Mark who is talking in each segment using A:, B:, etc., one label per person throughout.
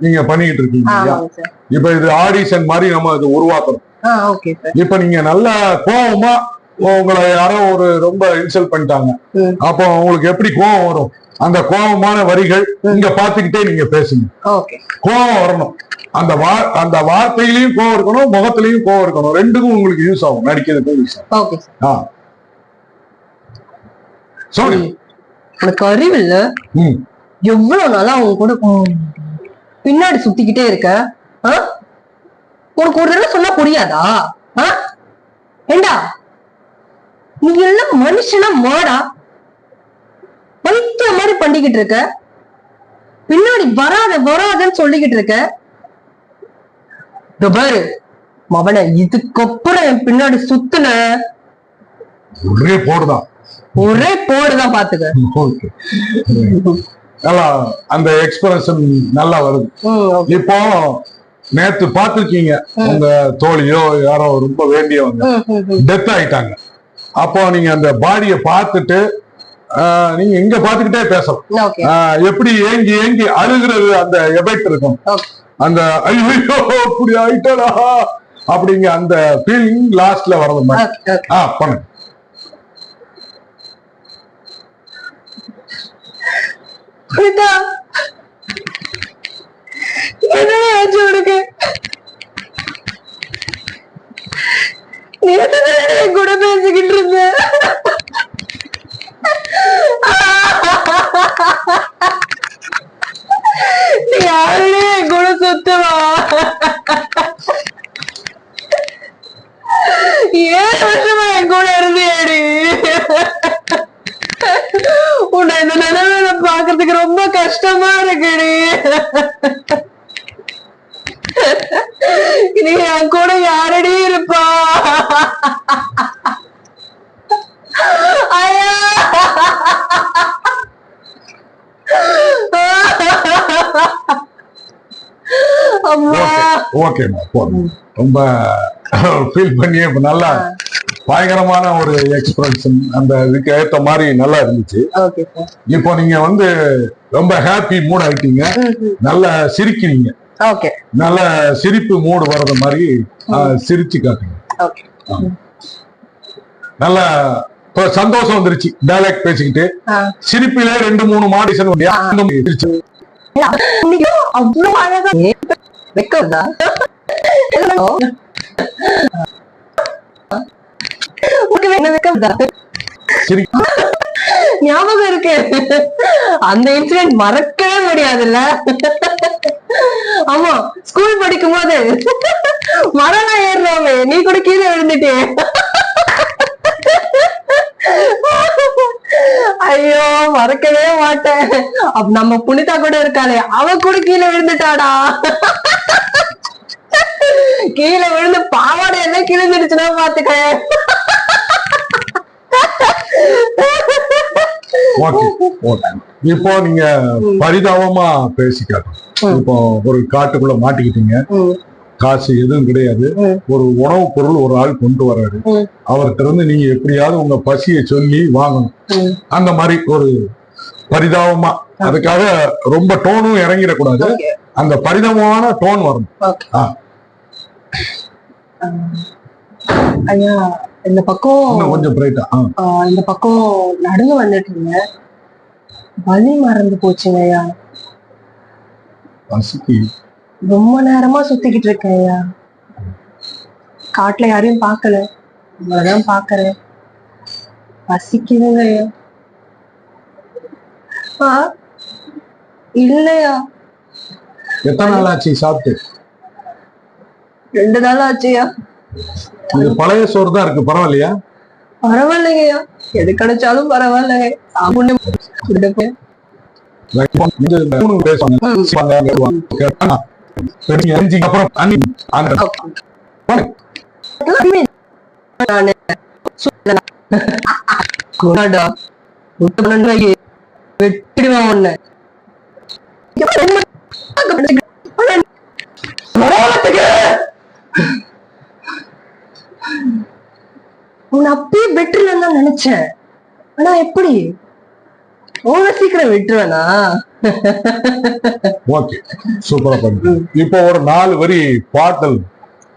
A: நீங்க பண்ணிக்கிட்டு இருக்கீங்க இப்ப இது ஆடிஷன் மாதிரி நம்ம இது
B: சார்.
A: இப்ப நீங்க நல்ல கோவமா உங்களை யாரோ ஒரு ரொம்ப இன்சல்ட் பண்ணிட்டாங்க. அப்போ உங்களுக்கு எப்படி கோவம் வரும்? அந்த கோவமான வரிகள் இங்க பாத்துக்கிட்டே நீங்க பேசுங்க. கோவம் வரணும். அந்த வா அந்த வார்த்தையிலயும் கோவம் இருக்கணும் முகத்திலையும் கோவம் இருக்கணும். ரெண்டுக்கும் உங்களுக்கு யூஸ் ஆகும். நடிக்கிறதுக்கும் யூஸ் ஆகும். ஆ. சொல்லுங்க.
B: உனக்கு அறிவு இல்ல
A: ம்.
B: எவ்வளவு நாளா அவங்க கூட பின்னாடி சுத்திக்கிட்டே இருக்க? உனக்கு ஒரு தடவை சொன்னா புரியாதா? ஏண்டா? நீ எல்லாம் மனுஷனா மாடா? பைத்திய மாதிரி பண்ணிக்கிட்டு இருக்க. பின்னாடி வராத வராதன்னு சொல்லிக்கிட்டு இருக்க. பாரு மவன இதுக்கப்புறம் என் பின்னாடி சுத்துன.
A: ஒரே போடுதான்.
B: ஒரே போடுதான் பாத்துக்க.
A: நல்லா அந்த எக்ஸ்பிரஷன் நல்லா வருது. இப்போ நேத்து பாத்திருக்கீங்க உங்க தோழியோ யாரோ ரொம்ப வேண்டியவங்க. டெத் ஆயிட்டாங்க. அப்போ நீங்க அந்த பாடிய பார்த்துட்டு நீங்க இங்க பாத்துக்கிட்டே பேசலாம் எப்படி ஏங்கி ஏங்கி அழுகிறது அந்த எஃபெக்ட் இருக்கும். அந்த ஐயோ அப்படி ஆயிட்டடா அப்படிங்க அந்த ஃபீலிங் லாஸ்ட்ல வர்றது மாதிரி. ஆ பண்ணுங்க.
B: புரியுதா என்ன ஆச்சு உனக்கு நேத்து தானே என் கூட பேசிக்கிட்டு இருந்த நீ யாருனே என் கூட சுத்துவா ஏழு வருஷமா என் கூட இருந்தியாடி உன்னை இந்த நிலைமையில பாக்குறதுக்கு ரொம்ப கஷ்டமா இருக்குடி நீ என் கூட
A: ஓகேம்மா போதும். ரொம்ப ஃபீல் பண்ணி இப்ப நல்லா பயங்கரமான ஒரு எக்ஸ்பிரஷன் அந்த இதுக்கு ஏத்த மாதிரி நல்லா இருந்துச்சு. இப்போ நீங்க வந்து ரொம்ப ஹாப்பி மூட் ஆயிட்டீங்க. நல்லா சிரிக்கிறீங்க. நல்ல சிரிப்பு மூடு வர்றது மாதிரி சிரிச்சு காட்டுங்க. நல்ல சந்தோஷம் வந்துருச்சு. டைலாக் பேசிக்கிட்டு. சிரிப்பிலே ரெண்டு மூணு
B: இன்னைக்கு அவ்வளவு அழகா வெக்கம்தா உனக்கு என்ன வெக்கம்தா ஞாபகம் இருக்கு. அந்த இன்சிடென்ட் மறக்கவே முடியாதுல்ல? ஆமா ஸ்கூல் படிக்கும் போது மரம் ஏறுறோமே நீ கூட கீழே விழுந்துட்டே ஐயோ மறக்கவே மாட்டேன். நம்ம புனிதா கூட இருக்காளே அவ கூட கீழே விழுந்துட்டாடா கீழே விழுந்து பாவாடை எல்லாம் கிழிஞ்சிடுச்சுன்னா பாத்துக்க
A: இப்போ நீங்க பரிதாபமா பேசி காட்டணும் இப்போ ஒரு காட்டுக்குள்ள மாட்டிக்கிட்டீங்க. காசு எதுவும் கிடையாது. ஒரு உணவுப் பொருள் ஒரு ஆள் கொண்டு வர்றாரு. அவர்கிட்ட இருந்து நீங்க எப்படியாவது உங்க பசியை சொல்லி வாங்கணும். அந்த மாதிரி ஒரு பரிதாபமா. அதுக்காக ரொம்ப டோனும் இறங்கிடக்கூடாது. அந்த பரிதாபமான டோன் வரணும்.
B: ஐயா இந்த பக்கம்
A: கொஞ்சம் பிரைட்டா
B: இந்த பக்கம் நடந்து வந்துட்டு இருந்தேன் வழி மறந்து போச்சுங்க ஐயா. ரொம்ப நேரமா சுத்திக்கிட்டு இருக்கேன் ஐயா. காட்டுல யாரையும் பார்க்கல. உங்களதான் பாக்குறேன் பசிக்குதுங்க ஐயா. ஆ, இல்லையா?
A: எத்தனை நாள் ஆச்சு சாப்பிட்டு?
B: ரெண்டு நாள் ஆச்சுயா
A: இது பழைய சோறு தான் இருக்கு. பரவாயில்லையா?
B: பரவாயில்லைங்கய்யா. எது கிடைச்சாலும் பரவாயில்லைங்க சாப்பிட்டு
A: இந்த
B: நானு அப்பயே பெட்டர்ல தான் நினைச்சேன். ஆனா எப்படி? அவ்வளவு சீக்கிரம் விட்டுருவேனா?
A: ஓகே சூப்பரா பண்ணு இப்போ ஒரு நாலு வரி பாடல்.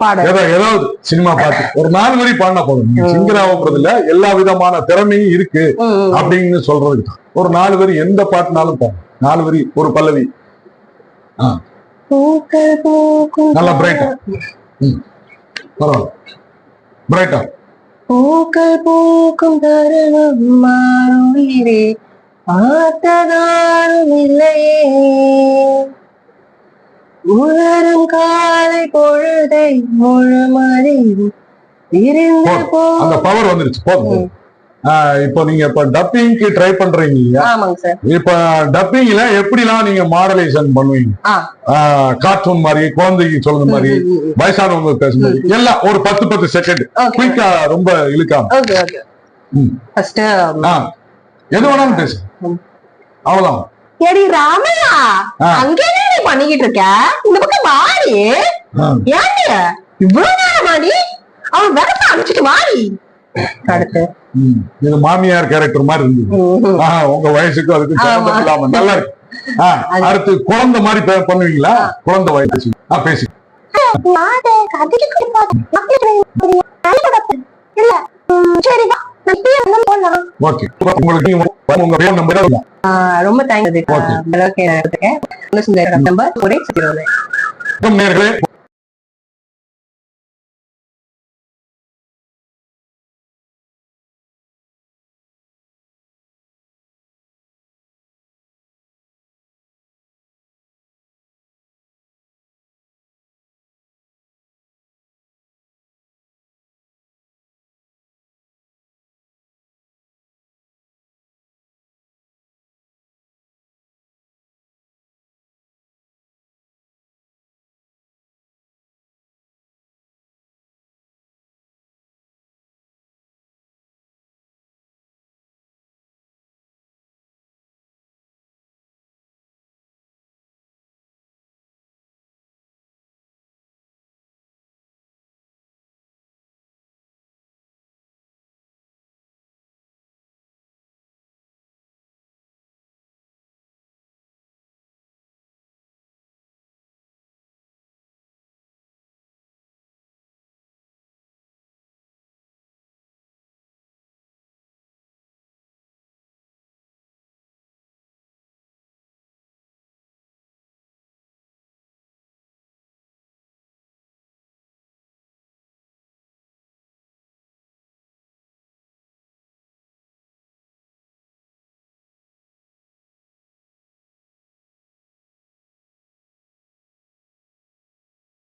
B: பாட
A: ஏதோ ஏதாவது சினிமா பாட்டு. ஒரு நாலு வரி பாடினா போதும். சிங்கராவுங்கிறது இல்ல எல்லா விதமான திறமையும் இருக்கு அப்படின்னு சொல்றதுக்கு தான். ஒரு நாலு வரி எந்த பாட்டுனாலும் போகும் நாலு வரி ஒரு பல்லவி. நல்லா பிரைட்டா பரவாயில்ல. பிரைட்டா
B: பூக்கள் பூக்கும் தருணம் மாறுயிரே பார்த்ததாரும் இல்லையே. உலரும் காலை பொழுதை முழுமதியும் இருந்து போ
A: அந்த பவர் வந்துருச்சு. போதும். இப்போ நீங்க இப்ப டப்பிங்க்கு ட்ரை பண்றீங்க இப்ப டப்பிங்ல எப்படிலாம் நீங்க மாடலேஷன் பண்ணுவீங்க? கார்ட்டூன் மாதிரி குழந்தைக்கு சொல்ற மாதிரி வயசானவங்க பேசும்போது. எல்லாம் ஒரு பத்து பத்து செகண்ட் குயிக்கா ரொம்ப இழுக்காம. எது வேணாலும் பேசு. அவ்வளவுதான்.
B: எடி ராமையா. அங்க பண்ணிக்கிட்டு இருக்க? இந்த பக்கம் வாடி.
A: ஆ,
B: ஏன்டி இவ்வளவு நேரம் வாடி அவன் விரட்ட அனுப்பிச்சிட்டு வாடி. அடுத்து.
A: இது மாமியார் கேரக்டர் மாதிரி இருந்தது. உங்க வயசுக்கு அதுக்கு இல்லாம நல்லா இருக்கு. அடுத்து குழந்தை மாதிரி பண்ணுவீங்களா? குழந்தை வயசு. பேசி.
B: ரொம்ப தேங்க்ஸ் நம்பர் ஒரே
A: நேர்களே.